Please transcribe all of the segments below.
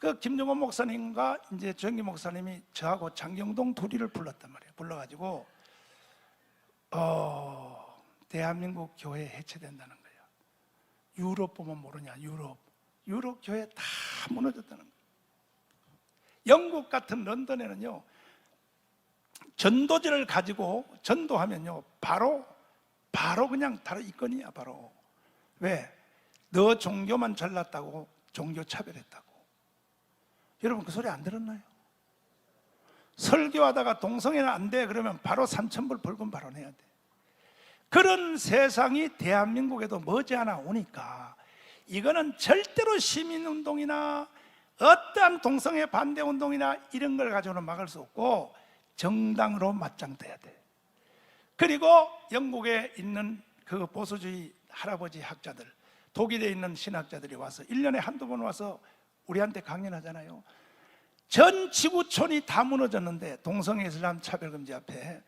그 김정원 목사님과 이제 정기 목사님이 저하고 장경동 둘이를 불렀단 말이에요. 불러가지고 어 대한민국 교회 해체된다는 거예요. 유럽 보면 모르냐? 유럽 유럽 교회 다 무너졌다는 거예요. 영국 같은 런던에는요 전도지를 가지고 전도하면요 바로 바로 그냥 바로 이건이야 바로 왜? 너 종교만 잘났다고 종교 차별했다고 여러분 그 소리 안 들었나요? 설교하다가 동성애는 안 돼 그러면 바로 3천불 벌금 발언해야 돼 그런 세상이 대한민국에도 머지않아 오니까 이거는 절대로 시민운동이나 어떠한 동성애 반대 운동이나 이런 걸 가지고는 막을 수 없고 정당으로 맞짱떠야 돼. 그리고 영국에 있는 그 보수주의 할아버지 학자들, 독일에 있는 신학자들이 와서 1년에 한두 번 와서 우리한테 강연하잖아요. 전 지구촌이 다 무너졌는데 동성애 이슬람 차별 금지 앞에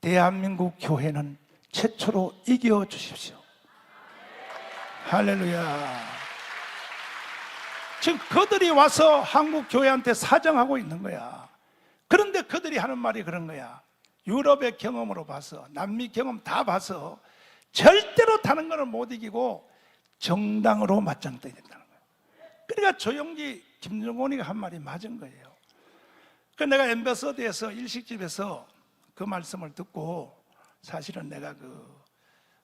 대한민국 교회는 최초로 이겨 주십시오. 할렐루야. 지금 그들이 와서 한국 교회한테 사정하고 있는 거야. 그런데 그들이 하는 말이 그런 거야. 유럽의 경험으로 봐서, 남미 경험 다 봐서 절대로 다른 거는 못 이기고 정당으로 맞짱 떠야 거야. 그러니까 조영기, 김정곤이가 한 말이 맞은 거예요. 그 내가 엠베서드에서 일식집에서 그 말씀을 듣고 사실은 내가 그,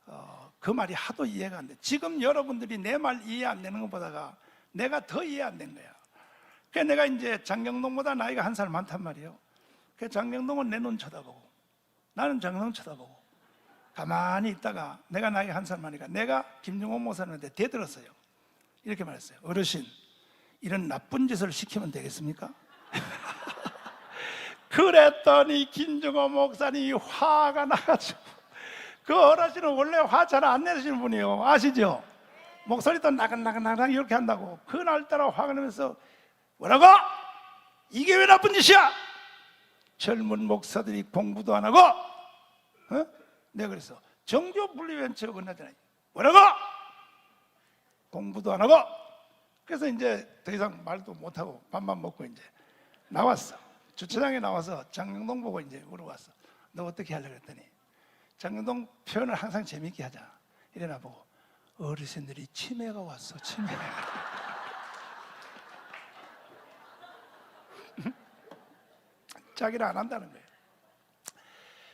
어, 그 말이 하도 이해가 안 돼. 지금 여러분들이 내 말 이해 안 되는 것보다가 내가 더 이해 안 된 거야. 그래서 내가 이제 장경동보다 나이가 한 살 많단 말이에요. 그 장경동은 내 눈 쳐다보고 나는 장경동 쳐다보고 가만히 있다가 내가 나이가 한 살 많으니까 내가 김정호 목사님한테 대들었어요. 이렇게 말했어요. 어르신, 이런 나쁜 짓을 시키면 되겠습니까? 그랬더니 김정호 목사님이 화가 나가지고 그 어르신은 원래 화 잘 안 내시는 분이에요. 아시죠? 목소리도 나긋나긋나긋 이렇게 한다고 그날따라 화가 나면서 뭐라고? 이게 왜 나쁜 짓이야? 젊은 목사들이 공부도 안 하고 어? 내가 그래서 정교 분리벤처가 끝나잖아요 뭐라고? 공부도 안 하고 그래서 이제 더 이상 말도 못 하고 밥만 먹고 이제 나왔어. 주차장에 나와서 장영동 보고 이제 물어봤어. 너 어떻게 하려고 그랬더니 장영동 표현을 항상 재밌게 하자. 이래나 보고 어르신들이 치매가 왔어 치매. 자기는 안 한다는 거예요.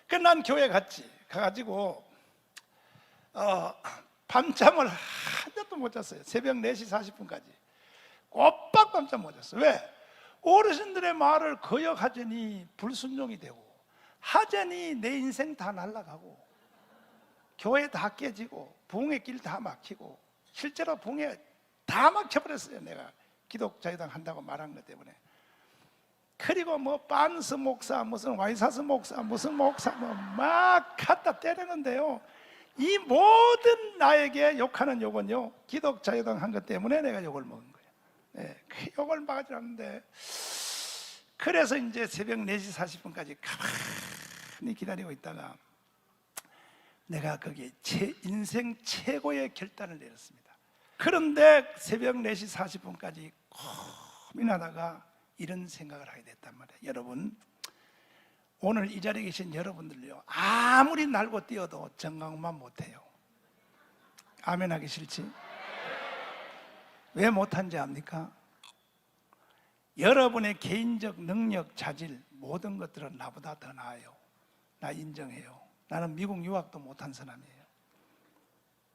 그난 교회 갔지. 가가지고 어, 밤잠을 한 잔도 못 잤어요. 새벽 4시 40분까지. 꼬박 밤잠 못 잤어 왜? 어르신들의 말을 거역하자니 불순종이 되고 하자니 내 인생 다 날아가고 교회 다 깨지고 부흥의 길 다 막히고 실제로 부흥에 다 막혀버렸어요 내가. 기독자유당 한다고 말한 것 때문에. 그리고 뭐 반스 목사 무슨 와이사스 목사 무슨 목사 뭐 막 갖다 때리는데요 이 모든 나에게 욕하는 욕은요 기독 자유당 한 것 때문에 내가 욕을 먹은 거예요 네, 그 욕을 막지 않는데 그래서 이제 새벽 4시 40분까지 가만히 기다리고 있다가 내가 거기에 제 인생 최고의 결단을 내렸습니다. 그런데 새벽 4시 40분까지 고민하다가 이런 생각을 하게 됐단 말이에요. 여러분, 오늘 이 자리에 계신 여러분들요. 아무리 날고 뛰어도 정강만 못해요. 아멘 하기 싫지? 왜 못한지 압니까? 여러분의 개인적 능력, 자질, 모든 것들은 나보다 더 나아요. 나 인정해요. 나는 미국 유학도 못한 사람이에요.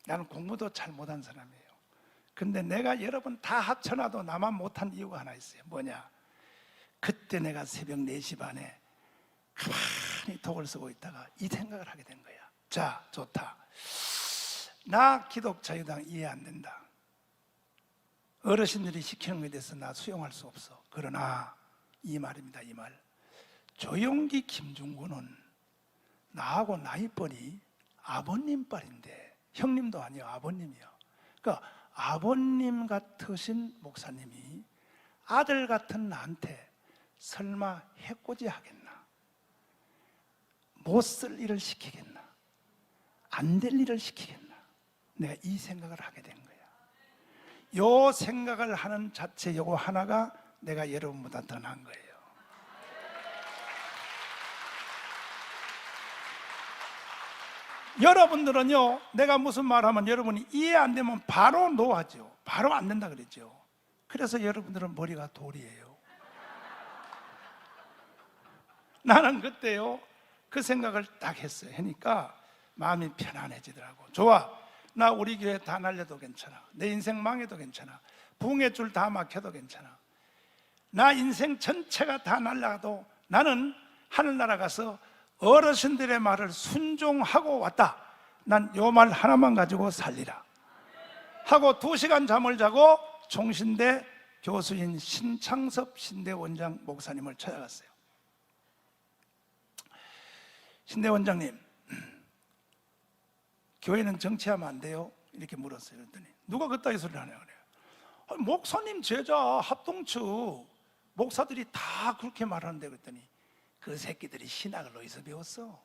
나는 공부도 잘 못한 사람이에요. 근데 내가 여러분 다 합쳐놔도 나만 못한 이유가 하나 있어요. 뭐냐? 그때 내가 새벽 4시 반에 가만히 독을 쓰고 있다가 이 생각을 하게 된 거야. 자, 좋다. 나 기독자유당 이해 안 된다. 어르신들이 시키는 것에 대해서 나 수용할 수 없어. 그러나 이 말입니다. 이 말. 조용기 김중구는 나하고 나이뻘이 아버님 뻘인데 형님도 아니요 아버님이요. 그러니까 아버님 같으신 목사님이 아들 같은 나한테 설마 해코지 하겠나? 못 쓸 일을 시키겠나? 안 될 일을 시키겠나? 내가 이 생각을 하게 된 거야. 요 생각을 하는 자체 요거 하나가 내가 여러분보다 더 나은 거예요. 여러분들은요, 내가 무슨 말하면 여러분이 이해 안 되면 바로 노하죠. 바로 안 된다 그랬죠. 그래서 여러분들은 머리가 돌이에요. 나는 그때요, 그 생각을 딱 했어요. 하니까 마음이 편안해지더라고. 좋아. 나 우리 교회 다 날려도 괜찮아. 내 인생 망해도 괜찮아. 붕의 줄 다 막혀도 괜찮아. 나 인생 전체가 다 날라가도 나는 하늘나라 가서 어르신들의 말을 순종하고 왔다. 난 요 말 하나만 가지고 살리라. 하고 두 시간 잠을 자고 종신대 교수인 신창섭 신대 원장 목사님을 찾아갔어요. 신대 원장님, 교회는 정치하면 안 돼요? 이렇게 물었어요. 그랬더니 누가 그따위 소리를 하냐 그래요. 아니, 목사님 제자 합동측 목사들이 다 그렇게 말하는데 그랬더니 그 새끼들이 신학을 어디서 배웠어?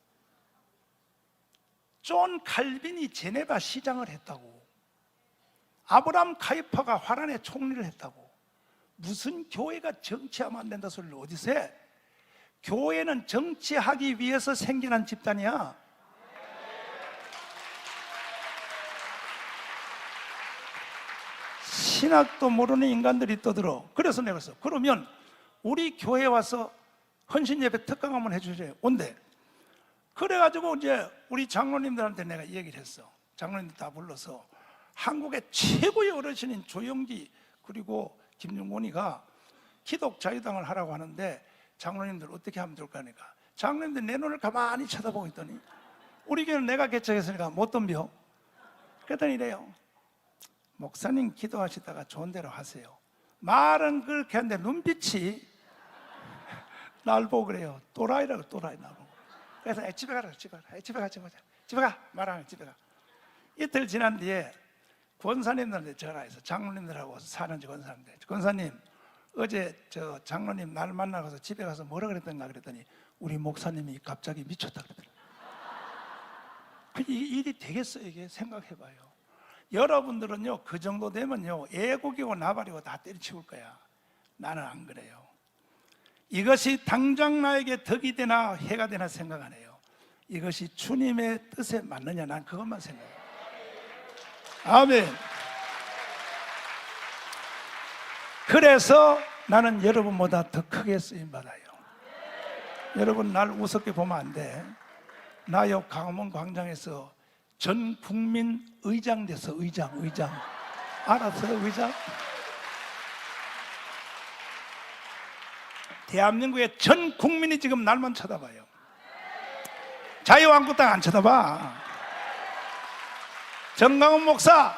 존 칼빈이 제네바 시장을 했다고. 아브람 카이파가 화란의 총리를 했다고. 무슨 교회가 정치하면 안 된다 소리를 어디서 해? 교회는 정치하기 위해서 생겨난 집단이야. 신학도 모르는 인간들이 떠들어. 그래서 내가 그랬어. 그러면 우리 교회 와서 헌신 예배 특강 한번 해주세요. 온대. 그래가지고 이제 우리 장로님들한테 내가 이 얘기를 했어. 장로님들 다 불러서 한국의 최고의 어르신인 조영기 그리고 김용곤이가 기독 자유당을 하라고 하는데 장로님들 어떻게 하면 좋을까 하니까 장로님들 내 눈을 가만히 쳐다보고 있더니 우리 교회는 내가 개척했으니까 못 덤벼. 그랬더니 이래요. 목사님 기도하시다가 좋은 대로 하세요. 말은 그렇게 하는데 눈빛이 날 보고 그래요. 또라이라고 또라이 나보고. 그래서 에, 집에 가라 집에 가라 에, 집에 가 집에 가 집에 가 말하면 집에 가. 이틀 지난 뒤에 권사님들한테 전화해서 장로님들하고 사는 권사님들 권사님 어제 저 장로님 날 만나서 집에 가서 뭐라 그랬던가 그랬더니 우리 목사님이 갑자기 미쳤다 그러더라고요. 그이 일이 되겠어요 이게 생각해봐요. 여러분들은요 그 정도 되면요 애국이고 나발이고 다 때려치울 거야. 나는 안 그래요. 이것이 당장 나에게 덕이 되나 해가 되나 생각 안 해요. 이것이 주님의 뜻에 맞느냐 난 그것만 생각해요. 아멘. 그래서 나는 여러분보다 더 크게 쓰임 받아요. 여러분 날 우습게 보면 안 돼. 나요 강원 광장에서 전 국민 의장 돼서 의장 의장 알았어요 의장? 대한민국의 전 국민이 지금 날만 쳐다봐요. 자유한국당 안 쳐다봐. 정강훈 목사,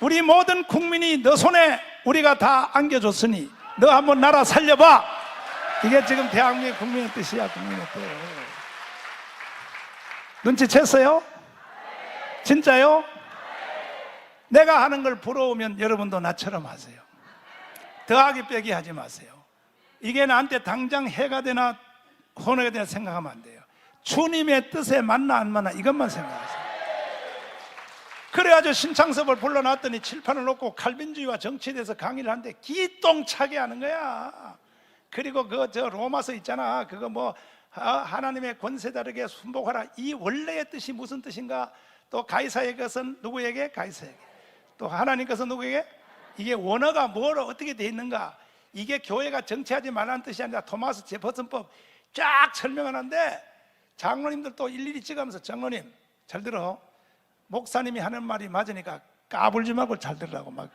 우리 모든 국민이 너 손에 우리가 다 안겨줬으니 너 한번 나라 살려봐. 이게 지금 대한민국 국민의 뜻이야, 국민의 뜻. 눈치챘어요? 진짜요? 내가 하는 걸 부러우면 여러분도 나처럼 하세요. 더하기 빼기 하지 마세요. 이게 나한테 당장 해가 되나 혼해가 되나 생각하면 안 돼요. 주님의 뜻에 맞나 안 맞나 이것만 생각하세요. 그래가지고 신창섭을 불러놨더니 칠판을 놓고 칼빈주의와 정치에 대해서 강의를 하는데 기똥차게 하는 거야. 그리고 그 저 로마서 있잖아. 그거 뭐 아, 하나님의 권세 다르게 순복하라. 이 원래의 뜻이 무슨 뜻인가? 또 가이사의 것은 누구에게? 가이사에게. 또 하나님 것은 누구에게? 이게 원어가 뭐로 어떻게 돼 있는가? 이게 교회가 정치하지 말라는 뜻이 아니라 토마스 제퍼슨법 쫙 설명하는데 장로님들 또 일일이 찍으면서 장로님 잘 들어 목사님이 하는 말이 맞으니까 까불지 말고 잘 들으라고 막.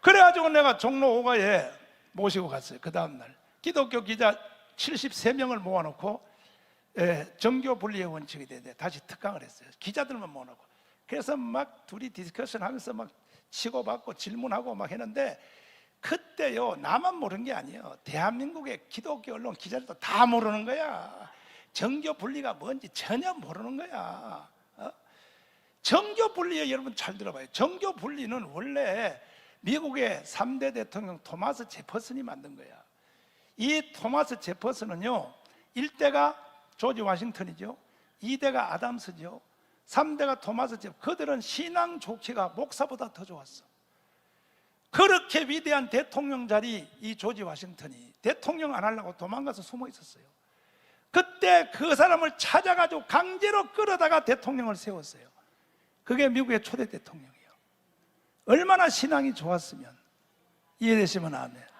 그래가지고 내가 종로 5가에 모시고 갔어요 그 다음날. 기독교 기자 73명을 모아놓고 예, 정교 분리의 원칙이 되는데 다시 특강을 했어요. 기자들만 모아놓고. 그래서 막 둘이 디스커션 하면서 막 치고받고 질문하고 막 했는데 그때요 나만 모르는 게 아니에요. 대한민국의 기독교 언론 기자들도 다 모르는 거야. 정교 분리가 뭔지 전혀 모르는 거야. 어? 정교 분리에 여러분 잘 들어봐요 정교 분리는 원래 미국의 3대 대통령 토마스 제퍼슨이 만든 거야 이 토마스 제퍼슨은요 1대가 조지 워싱턴이죠 2대가 아담스죠 3대가 토마스 제퍼 그들은 신앙 좋기가 목사보다 더 좋았어 그렇게 위대한 대통령 자리 이 조지 워싱턴이 대통령 안 하려고 도망가서 숨어 있었어요. 그때 그 사람을 찾아가지고 강제로 끌어다가 대통령을 세웠어요. 그게 미국의 초대 대통령이에요. 얼마나 신앙이 좋았으면 이해되시면 아멘.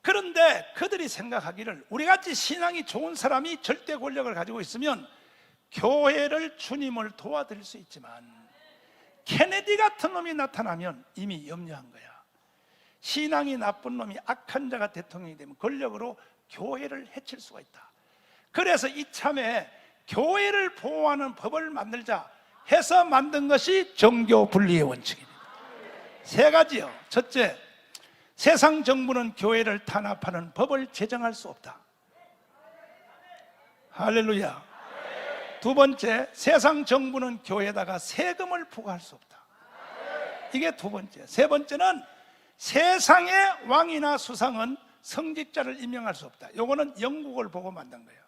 그런데 그들이 생각하기를 우리 같이 신앙이 좋은 사람이 절대 권력을 가지고 있으면 교회를 주님을 도와드릴 수 있지만 케네디 같은 놈이 나타나면 이미 염려한 거야. 신앙이 나쁜 놈이 악한 자가 대통령이 되면 권력으로 교회를 해칠 수가 있다. 그래서 이참에 교회를 보호하는 법을 만들자 해서 만든 것이 정교 분리의 원칙입니다. 세 가지요. 첫째, 세상 정부는 교회를 탄압하는 법을 제정할 수 없다. 할렐루야. 두 번째, 세상 정부는 교회에다가 세금을 부과할 수 없다. 이게 두 번째. 세 번째는 세상의 왕이나 수상은 성직자를 임명할 수 없다. 요거는 영국을 보고 만든 거예요.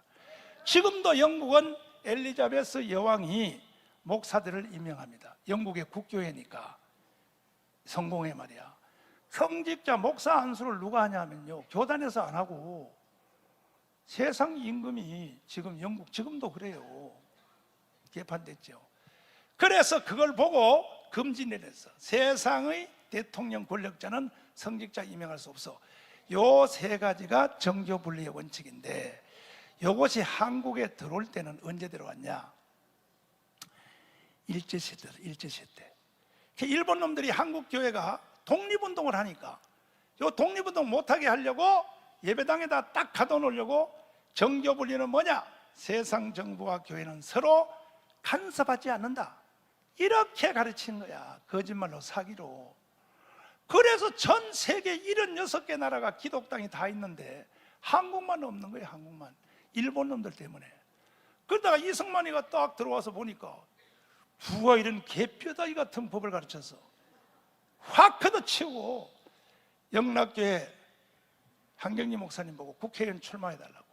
지금도 영국은 엘리자베스 여왕이 목사들을 임명합니다. 영국의 국교회니까 성공회 말이야. 성직자 목사 안수를 누가 하냐면요. 교단에서 안 하고 세상 임금이 지금 영국 지금도 그래요. 개판됐죠. 그래서 그걸 보고 금지 내렸어. 세상의 대통령 권력자는 성직자 임명할 수 없어. 요 세 가지가 정교 분리의 원칙인데 요것이 한국에 들어올 때는 언제 들어왔냐? 일제 시대, 일제 시대. 그 일본 놈들이 한국 교회가 독립운동을 하니까 요 독립운동 못하게 하려고 예배당에다 딱 가둬놓으려고 정교 분리는 뭐냐? 세상 정부와 교회는 서로 간섭하지 않는다. 이렇게 가르친 거야. 거짓말로 사기로. 그래서 전 세계 76개 나라가 기독당이 다 있는데 한국만 없는 거예요, 한국만. 일본 놈들 때문에. 그러다가 이승만이가 딱 들어와서 보니까 누가 이런 개뼈다귀 같은 법을 가르쳐서 확 걷어치우고 영락교회 한경리 목사님 보고 국회의원 출마해달라고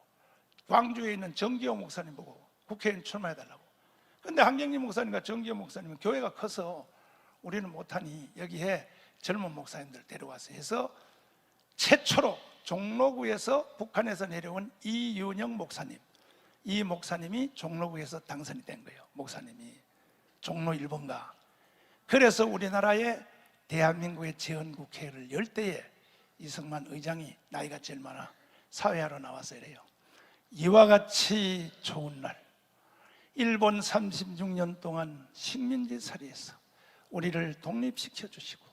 광주에 있는 정기호 목사님 보고 국회의원 출마해달라고. 근데 한경리 목사님과 정기호 목사님은 교회가 커서 우리는 못하니 여기에 젊은 목사님들 데려와서 해서 최초로 종로구에서 북한에서 내려온 이윤영 목사님. 이 목사님이 종로구에서 당선이 된 거예요 목사님이 종로 1번가. 그래서 우리나라의 대한민국의 재헌국회를 열 때에 이승만 의장이 나이가 제일 많아 사회하러 나와서 이래요. 이와 같이 좋은 날. 일본 36년 동안 식민지 살이에서 우리를 독립시켜 주시고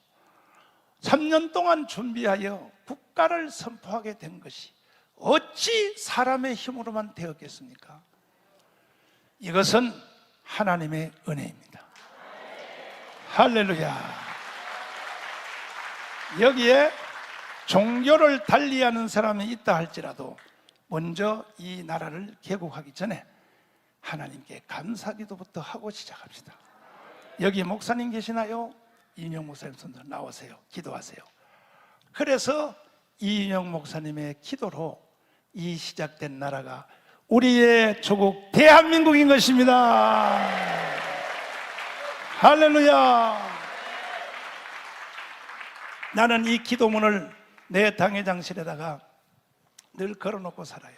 3년 동안 준비하여 국가를 선포하게 된 것이 어찌 사람의 힘으로만 되었겠습니까? 이것은 하나님의 은혜입니다. 할렐루야. 여기에 종교를 달리하는 사람이 있다 할지라도 먼저 이 나라를 개국하기 전에 하나님께 감사기도부터 하고 시작합시다. 여기 목사님 계시나요? 이인영 목사님 손들 나오세요. 기도하세요. 그래서 이인영 목사님의 기도로 이 시작된 나라가 우리의 조국 대한민국인 것입니다. 할렐루야. 나는 이 기도문을 내 당회장실에다가 늘 걸어놓고 살아요.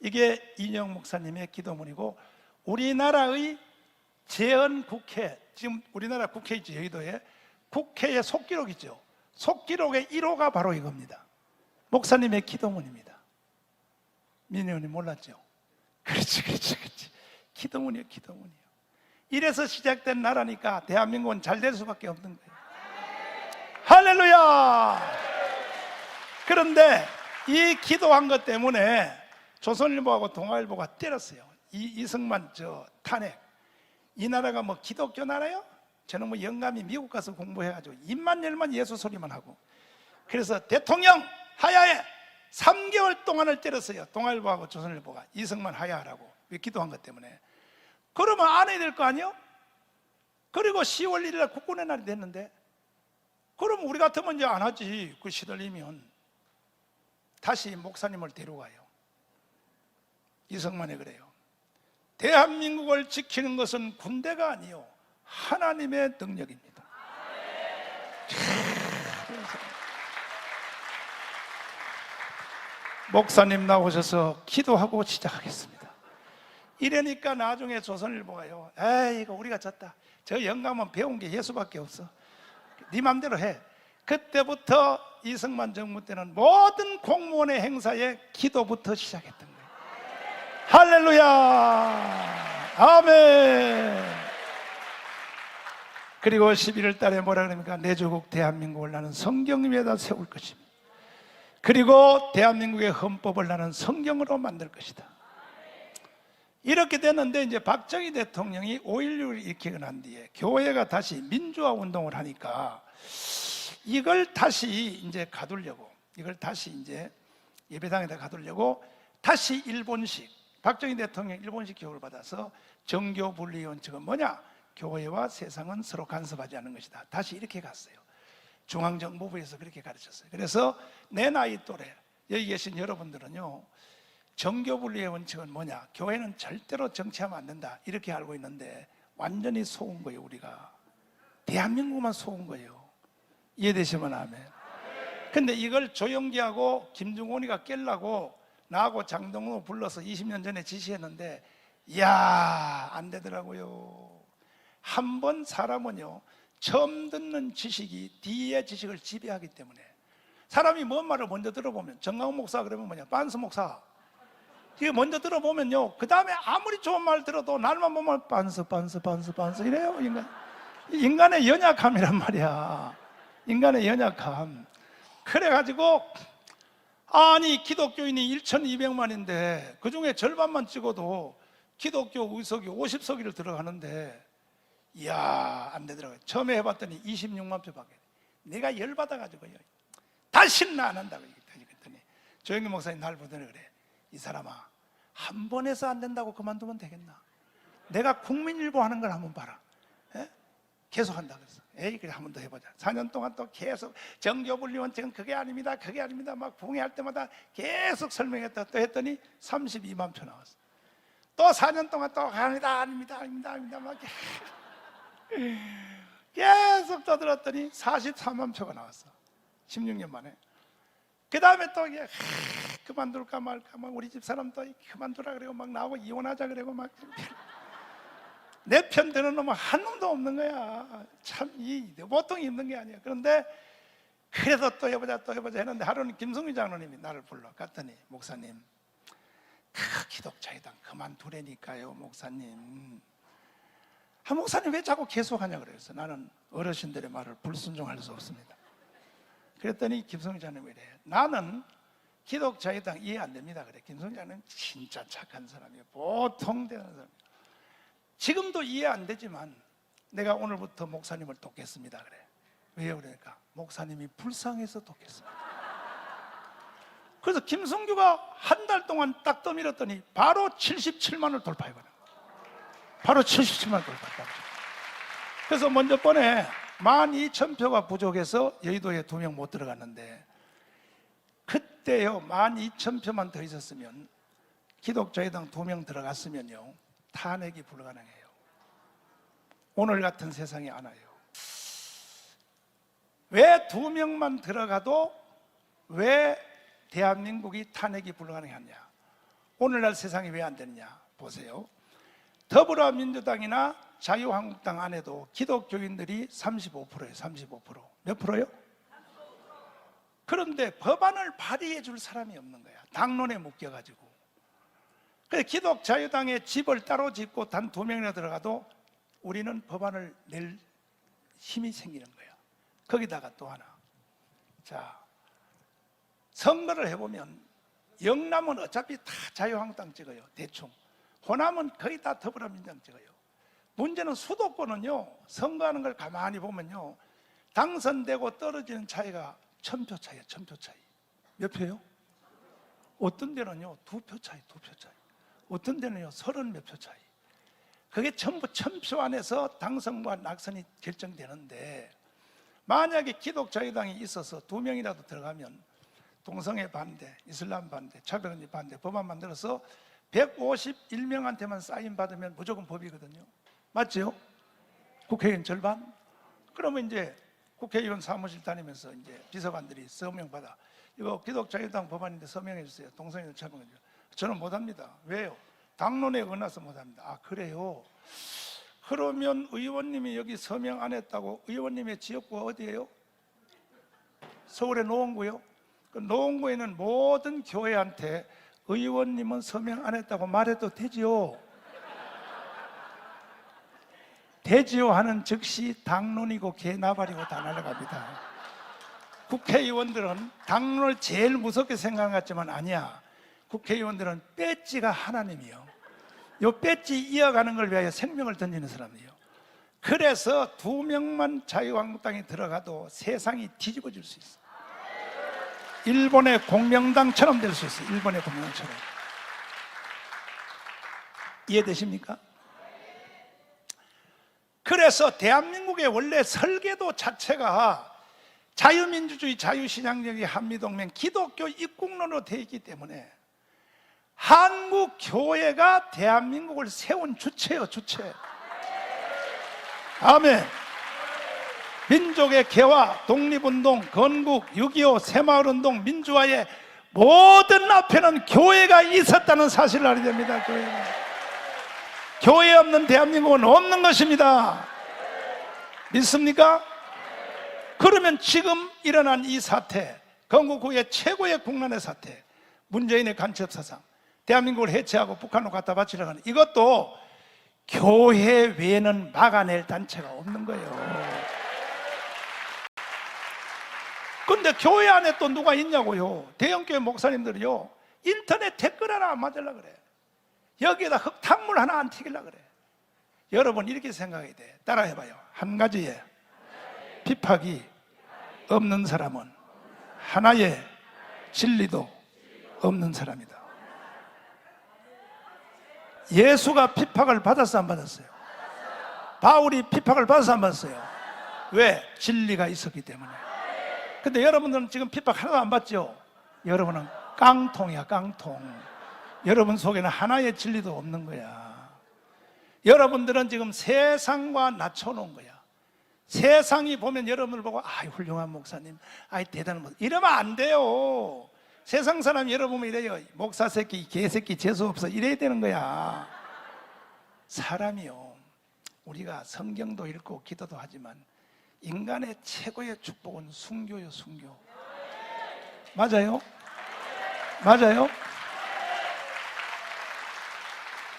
이게 이인영 목사님의 기도문이고 우리나라의 재헌 국회 지금 우리나라 국회 있죠 여의도에 국회의 속기록이죠 속기록의 1호가 바로 이겁니다 목사님의 기도문입니다 민혜원이 몰랐죠 그렇지 그렇지 그렇지. 기도문이요 기도문이요. 이래서 시작된 나라니까 대한민국은 잘 될 수밖에 없는 거예요. 할렐루야! 그런데 이 기도한 것 때문에 조선일보하고 동아일보가 때렸어요. 이 이승만 저 탄핵. 이 나라가 뭐 기독교 나라요? 저는 뭐 영감이 미국 가서 공부해가지고 입만 열만 예수 소리만 하고. 그래서 대통령 하야에 3개월 동안을 때렸어요. 동아일보하고 조선일보가 이승만 하야하라고 왜 기도한 것 때문에. 그러면 안 해야 될 거 아니요? 그리고 10월 1일 날 국군의 날이 됐는데 그럼 우리 같으면 이제 안 하지. 그 시들리면 다시 목사님을 데려가요. 이승만이 그래요. 대한민국을 지키는 것은 군대가 아니요. 하나님의 능력입니다. 목사님 나오셔서 기도하고 시작하겠습니다. 이러니까 나중에 조선일보가요. 에이 이거 우리가 졌다. 저 영감은 배운 게 예수밖에 없어. 네 맘대로 해. 그때부터 이승만 정부 때는 모든 공무원의 행사에 기도부터 시작했던 거예요. 할렐루야. 아멘. 그리고 11월 달에 뭐라 그럽니까? 내 조국 대한민국을 나는 성경 위에다 세울 것입니다. 그리고 대한민국의 헌법을 나는 성경으로 만들 것이다. 이렇게 됐는데 이제 박정희 대통령이 5.16을 일으키고 난 뒤에 교회가 다시 민주화 운동을 하니까 이걸 다시 이제 가두려고 이걸 다시 이제 예배당에다 가두려고 다시 일본식 박정희 대통령 일본식 교육을 받아서 정교 분리 원칙은 뭐냐? 교회와 세상은 서로 간섭하지 않는 것이다. 다시 이렇게 갔어요. 중앙정보부에서 그렇게 가르쳤어요. 그래서 내 나이 또래 여기 계신 여러분들은요. 정교분리의 원칙은 뭐냐? 교회는 절대로 정치하면 안 된다. 이렇게 알고 있는데 완전히 속은 거예요, 우리가. 대한민국만 속은 거예요. 이해되시면 아멘. 근데 이걸 조영기하고 김중곤이가 깰라고 나하고 장동호 불러서 20년 전에 지시했는데 이야 안 되더라고요. 한 번 사람은요 처음 듣는 지식이 뒤의 지식을 지배하기 때문에. 사람이 뭔 말을 먼저 들어보면 정강 목사 그러면 뭐냐? 반스 목사. 이거 먼저 들어보면요 그 다음에 아무리 좋은 말 들어도 날만 보면 반스 반스 반스 반스 이래요 인간. 인간의 연약함이란 말이야. 인간의 연약함. 그래가지고 아니 기독교인이 1,200만인데 그 중에 절반만 찍어도 기독교 의석이 50석이를 들어가는데 이야 안 되더라고요. 처음에 해봤더니 26만 표밖에 내가 열 받아가지고요. 다시는 안 한다고 그랬더니 조영기 목사님 날 보더니 그래. 이 사람아 한번 해서 안 된다고 그만두면 되겠나? 내가 국민일보 하는 걸 한번 봐라. 예? 계속 한다 그래서 에이 그래 한 번 더 해보자. 4년 동안 또 계속 정교분리 원칙은 그게 아닙니다 그게 아닙니다. 막 봉해할 때마다 계속 설명했다 또 했더니 32만 표 나왔어. 또 4년 동안 또 아닙니다 아닙니다 아닙니다 아닙니다. 막 계속 떠들었더니 43만 표가 나왔어 16년 만에 그 다음에 또 이게 하, 그만둘까 말까 막 우리 집 사람 또 그만두라 그러고 막 나오고 이혼하자 그러고 막 내 편 드는 놈은 한 놈도 없는 거야. 참, 이 보통 힘든 게 아니야. 그런데 그래도 또 해보자, 또 해보자 했는데 하루는 김성희 장로님이 나를 불러 갔더니 목사님, 그 기독자회당 그만두라니까요, 목사님. 아, 목사님 왜 자꾸 계속하냐 그랬어. 나는 어르신들의 말을 불순종할 수 없습니다. 그랬더니 김성희 장로님이 그래. 나는 기독자회당 이해 안 됩니다. 그래. 김성희 장로님 진짜 착한 사람이에요. 보통 되는 사람이에요. 지금도 이해 안 되지만 내가 오늘부터 목사님을 돕겠습니다 그래 왜요 그러니까 목사님이 불쌍해서 돕겠습니다 그래서 김성규가 한 달 동안 딱 떠밀었더니 바로 77만을 돌파해버려 바로 77만을 돌파했다 그래서 먼저 번에 12,000표가 부족해서 여의도에 두 명 못 들어갔는데 그때요 12,000표만 더 있었으면 기독자회당 두 명 들어갔으면요 탄핵이 불가능해요. 오늘 같은 세상이 안 와요. 왜 두 명만 들어가도 왜 대한민국이 탄핵이 불가능하냐? 오늘날 세상이 왜 안 되느냐? 보세요. 더불어민주당이나 자유한국당 안에도 기독교인들이 35%예요. 35%. 몇 프로요? 그런데 법안을 발의해 줄 사람이 없는 거야. 당론에 묶여 가지고. 그래서 기독 자유당의 집을 따로 짓고 단 두 명이나 들어가도 우리는 법안을 낼 힘이 생기는 거야. 거기다가 또 하나. 자, 선거를 해 보면 영남은 어차피 다 자유한국당 찍어요. 대충. 호남은 거의 다 더불어민주당 찍어요. 문제는 수도권은요, 선거하는 걸 가만히 보면요, 당선되고 떨어지는 차이가 천표 차이야, 천표 차이. 몇 표요? 어떤 데는요, 두 표 차이, 두 표 차이. 어떤 데는요 서른 몇 표 차이 그게 전부 천표 안에서 당선과 낙선이 결정되는데 만약에 기독자유당이 있어서 두 명이라도 들어가면 동성애 반대, 이슬람 반대, 차별금지 반대 법안 만들어서 151명한테만 사인 받으면 무조건 법이거든요 맞죠? 국회의원 절반? 그러면 이제 국회의원 사무실 다니면서 이제 비서관들이 서명 받아 이거 기독자유당 법안인데 서명해 주세요. 동성애를 처벌해 주세요. 저는 못 합니다. 왜요? 당론에 어긋나서 못 합니다. 아 그래요? 그러면 의원님이 여기 서명 안 했다고 의원님의 지역구가 어디예요? 서울의 노원구요. 그 노원구에는 모든 교회한테 의원님은 서명 안 했다고 말해도 되지요. 되지요 하는 즉시 당론이고 개나발이고 다 날아갑니다. 국회의원들은 당론을 제일 무섭게 생각하지만 아니야. 국회의원들은 배지가 하나님이요. 요 배지 이어가는 걸 위하여 생명을 던지는 사람이에요. 그래서 두 명만 자유한국당에 들어가도 세상이 뒤집어질 수 있어. 일본의 공명당처럼 될 수 있어. 요 일본의 공명처럼. 이해되십니까? 그래서 대한민국의 원래 설계도 자체가 자유민주주의, 자유신앙주의, 한미동맹, 기독교 입국론으로 되어 있기 때문에 한국 교회가 대한민국을 세운 주체요, 주체. 아멘. 민족의 개화, 독립운동, 건국, 6.25, 새마을운동, 민주화의 모든 앞에는 교회가 있었다는 사실을 알게 됩니다. 교회가. 교회 없는 대한민국은 없는 것입니다. 믿습니까? 그러면 지금 일어난 이 사태, 건국 후의 최고의 국난의 사태, 문재인의 간첩 사상, 대한민국을 해체하고 북한으로 갖다 바치려고 하는 이것도 교회 외에는 막아낼 단체가 없는 거예요. 근데 교회 안에 또 누가 있냐고요? 대형교회 목사님들이요. 인터넷 댓글 하나 안 맞으려 그래. 여기에다 흙탕물 하나 안 튀기려 그래. 여러분 이렇게 생각해야 돼. 따라해 봐요. 한 가지에 핍박이 없는 사람은 하나의 진리도 없는 사람이다. 예수가 핍박을 받았어 안 받았어요? 바울이 핍박을 받았어 안 받았어요? 왜? 진리가 있었기 때문에. 근데 여러분들은 지금 핍박 하나도 안 받죠? 여러분은 깡통이야 깡통. 여러분 속에는 하나의 진리도 없는 거야. 여러분들은 지금 세상과 낮춰놓은 거야. 세상이 보면 여러분을 보고 아이 훌륭한 목사님, 아이 대단한 목사 이러면 안 돼요. 세상 사람 여러분 이래요. 목사 새끼, 개새끼 재수 없어 이래야 되는 거야. 사람이요. 우리가 성경도 읽고 기도도 하지만 인간의 최고의 축복은 순교요, 순교. 맞아요? 맞아요?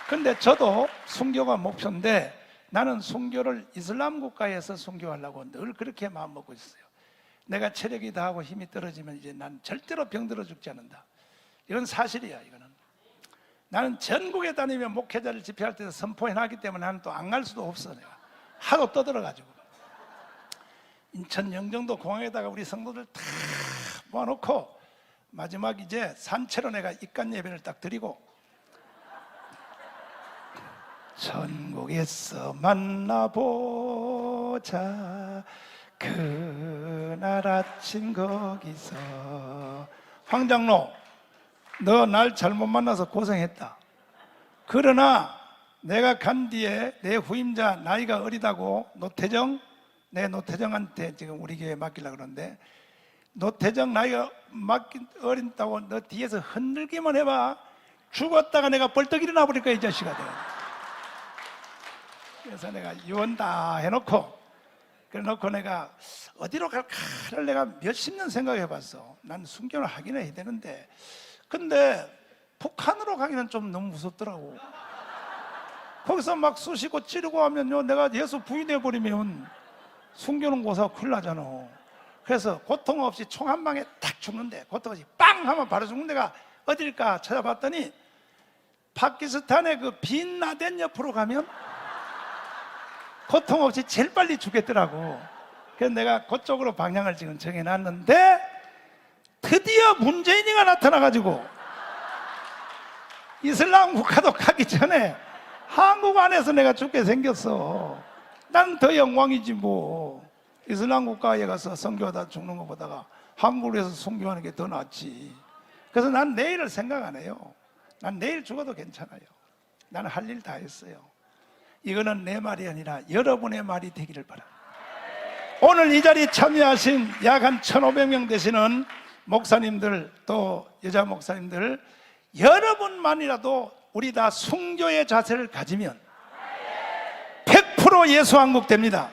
근데 저도 순교가 목표인데 나는 순교를 이슬람 국가에서 순교하려고 늘 그렇게 마음 먹고 있어요. 내가 체력이 다하고 힘이 떨어지면 이제 난 절대로 병들어 죽지 않는다. 이건 사실이야, 이거는. 나는 전국에 다니며 목회자를 집회할 때 선포해 놨기 때문에 나는 또 안 갈 수도 없어, 내가. 하도 떠들어가지고. 인천 영종도 공항에다가 우리 성도들 다 모아놓고 마지막 이제 산채로 내가 입간 예배를 딱 드리고 천국에서 만나보자. 그날 아침 거기서. 황장로 너 날 잘못 만나서 고생했다. 그러나 내가 간 뒤에 내 후임자 나이가 어리다고 노태정 내 노태정한테 지금 우리 교회 맡기려고 그러는데 노태정 나이가 맡긴 어린다고 너 뒤에서 흔들기만 해봐. 죽었다가 내가 벌떡 일어나 버릴 거야 이 자식아. 내가. 그래서 내가 유언 다 해놓고 그래놓고 내가 어디로 갈까를 내가 몇십 년 생각해 봤어. 난 순교를 하긴 해야 되는데. 근데 북한으로 가기는 좀 너무 무섭더라고. 거기서 막 쑤시고 찌르고 하면요 내가 예수 부인해 버리면 순교는 고사 큰일 나잖아 그래서 고통 없이 총 한 방에 딱 죽는데 고통 없이 빵 하면 바로 죽는 데가 어딜까 찾아봤더니 파키스탄의 그 빈라덴 옆으로 가면 고통 없이 제일 빨리 죽겠더라고. 그래서 내가 그쪽으로 방향을 지금 정해놨는데 드디어 문재인이가 나타나가지고 이슬람 국가도 가기 전에 한국 안에서 내가 죽게 생겼어. 난 더 영광이지 뭐. 이슬람 국가에 가서 선교하다 죽는 것보다가 한국에서 선교하는 게 더 낫지. 그래서 난 내일을 생각 안 해요. 난 내일 죽어도 괜찮아요. 나는 할 일 다 했어요. 이거는 내 말이 아니라 여러분의 말이 되기를 바랍니다. 오늘 이 자리에 참여하신 약 한 1,500명 되시는 목사님들 또 여자 목사님들 여러분만이라도 우리 다 순교의 자세를 가지면 100% 예수 한국 됩니다.